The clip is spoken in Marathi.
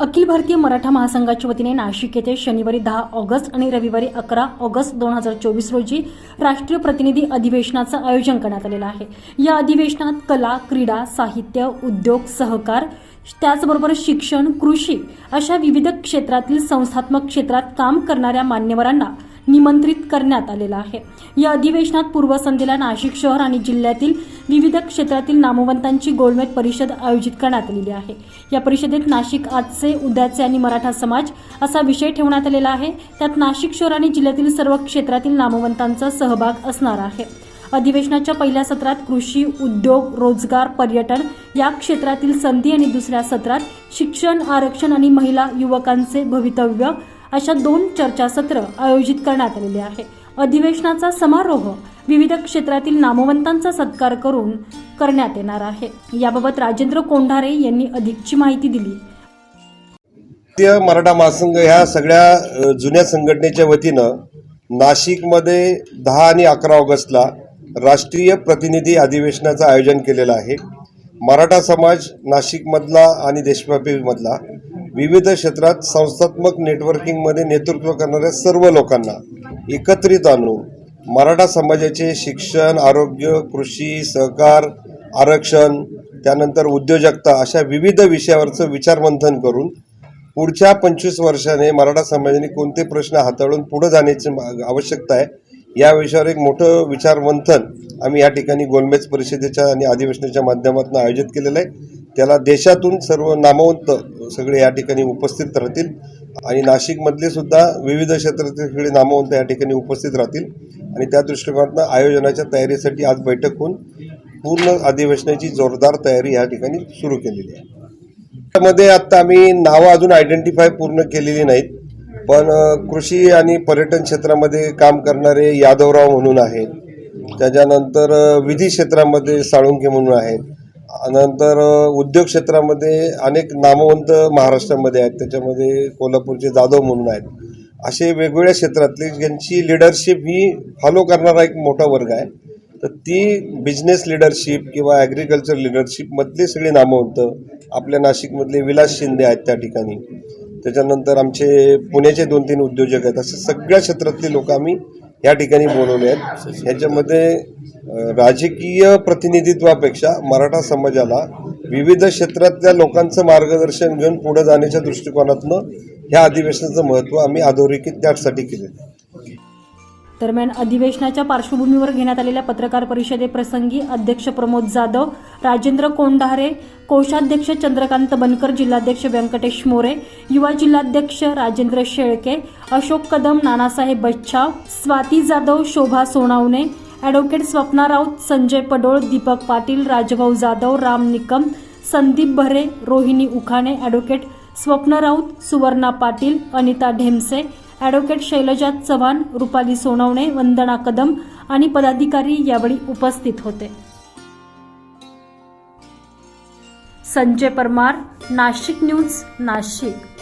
अखिल भारतीय मराठा महासंघाच्या वतीने नाशिक येथे शनिवारी दहा ऑगस्ट आणि रविवारी अकरा ऑगस्ट दोन हजार चोवीस रोजी राष्ट्रीय प्रतिनिधी अधिवेशनाचं आयोजन करण्यात आलेलं आहे. या अधिवेशनात कला क्रीडा साहित्य उद्योग सहकार त्याचबरोबर शिक्षण कृषी अशा विविध क्षेत्रातील संस्थात्मक क्षेत्रात काम करणाऱ्या मान्यवरांना निमंत्रित करण्यात आलेला आहे. या अधिवेशनात पूर्वसंध्येला नाशिक शहर आणि जिल्ह्यातील विविध क्षेत्रातील नामवंतांची गोलमेट परिषद आयोजित करण्यात आलेली आहे. या परिषदेत नाशिक आजचे उद्याचे आणि मराठा समाज असा विषय ठेवण्यात आलेला आहे. त्यात नाशिक शहर आणि जिल्ह्यातील सर्व क्षेत्रातील नामवंतांचा सहभाग असणार आहे. अधिवेशनाच्या पहिल्या सत्रात कृषी उद्योग रोजगार पर्यटन या क्षेत्रातील संधी आणि दुसऱ्या सत्रात शिक्षण आरक्षण आणि महिला युवकांचे भवितव्य अशा दोन चर्चासत्र आयोजित करण्यात आलेले आहे. अधिवेशनाचा समारोह विविध क्षेत्रातील नामवंतांचा सत्कार करून करण्यात येणार आहे. याबाबत राजेंद्र कोंढारे यांनी अधिकची माहिती दिली. मराठा महासंघ ह्या सगळ्या जुन्या संघटनेच्या वतीनं नाशिकमध्ये दहा आणि अकरा ऑगस्टला राष्ट्रीय प्रतिनिधी अधिवेशनाचं आयोजन केलेलं आहे. मराठा समाज नाशिकमधला आणि देशव्यापीमधला विविध क्षेत्रात संस्थात्मक नेटवर्किंगमध्ये नेतृत्व करणाऱ्या सर्व लोकांना एकत्रित आणून मराठा समाजाचे शिक्षण आरोग्य कृषी सहकार आरक्षण त्यानंतर उद्योजकता अशा विविध विषयावरचं विचारमंथन करून पुढच्या पंचवीस वर्षाने मराठा समाजाने कोणते प्रश्न हाताळून पुढे जाण्याची मा- आवश्यकता आहे या विषयावर एक मोठं विचारमंथन आम्ही या ठिकाणी गोलमेज परिषदेच्या आणि अधिवेशनाच्या माध्यमातून आयोजित केलेलं आहे. त्याला देशातून सर्व नामवंत सगळे या ठिकाणी उपस्थित राहतील. आणि नाशिकमधले सुद्धा विविध क्षेत्रातील सगळे नामवंत या ठिकाणी उपस्थित राहतील. आणि त्या दृष्टिकोनातून आयोजनाच्या तयारीसाठी आज बैठक होऊन पूर्ण अधिवेशनाची जोरदार तयारी या ठिकाणी सुरू केलेली आहे. त्यामध्ये आत्ता आम्ही नावं अजून आयडेंटिफाय पूर्ण केलेली नाहीत. पण कृषी आणि पर्यटन क्षेत्रामध्ये काम करणारे यादवराव म्हणून आहेत. त्याच्यानंतर विधी क्षेत्रामध्ये साळुंके म्हणून आहेत. नंतर उद्योग क्षेत्रामध्ये अनेक नामवंत महाराष्ट्रामध्ये आहेत. त्याच्यामध्ये कोल्हापूरचे जाधव म्हणून आहेत. असे वेगवेगळ्या क्षेत्रातले ज्यांची लिडरशिप ही फॉलो करणारा एक मोठा वर्ग आहे. तर ती बिझनेस लिडरशिप किंवा ॲग्रिकल्चर लिडरशिपमधले सगळे नामवंत आपल्या नाशिकमधले विलास शिंदे आहेत त्या ठिकाणी. त्याच्यानंतर आमचे पुण्याचे दोन तीन उद्योजक आहेत. असे सगळ्या क्षेत्रातले लोक आम्ही या ठिकाणी बोलवले आहेत. ह्याच्यामध्ये राजकीय प्रतिनिधित्वापेक्षा मराठा समाजाला विविध क्षेत्रातल्या लोकांचं मार्गदर्शन घेऊन पुढे जाण्याच्या दृष्टिकोनातनं ह्या अधिवेशनाचं महत्त्व आम्ही अधोरेखित त्यासाठी केलेलं आहे. दरम्यान अधिवेशनाच्या पार्श्वभूमीवर घेण्यात आलेल्या पत्रकार परिषदेप्रसंगी अध्यक्ष प्रमोद जाधव राजेंद्र कोंढारे कोषाध्यक्ष चंद्रकांत बनकर जिल्हाध्यक्ष व्यंकटेश मोरे युवा जिल्हाध्यक्ष Rajendra Shelke Ashok Kadam Nanasaheb Bachhav Swati Jadhav Shobha Sonawane advocate Swapna Raut Sanjay Padol Deepak Patil Rajbhau Jadhav Ram Nikam Sandeep Bhare Rohini Ukhane advocate Swapna Raut Suvarna Patil Anita Dhemse advocate Shailaja Chavan Rupali Sonawane Vandana Kadam आणि पदाधिकारी यावेळी उपस्थित होते. संजय परमार नाशिक न्यूज नाशिक.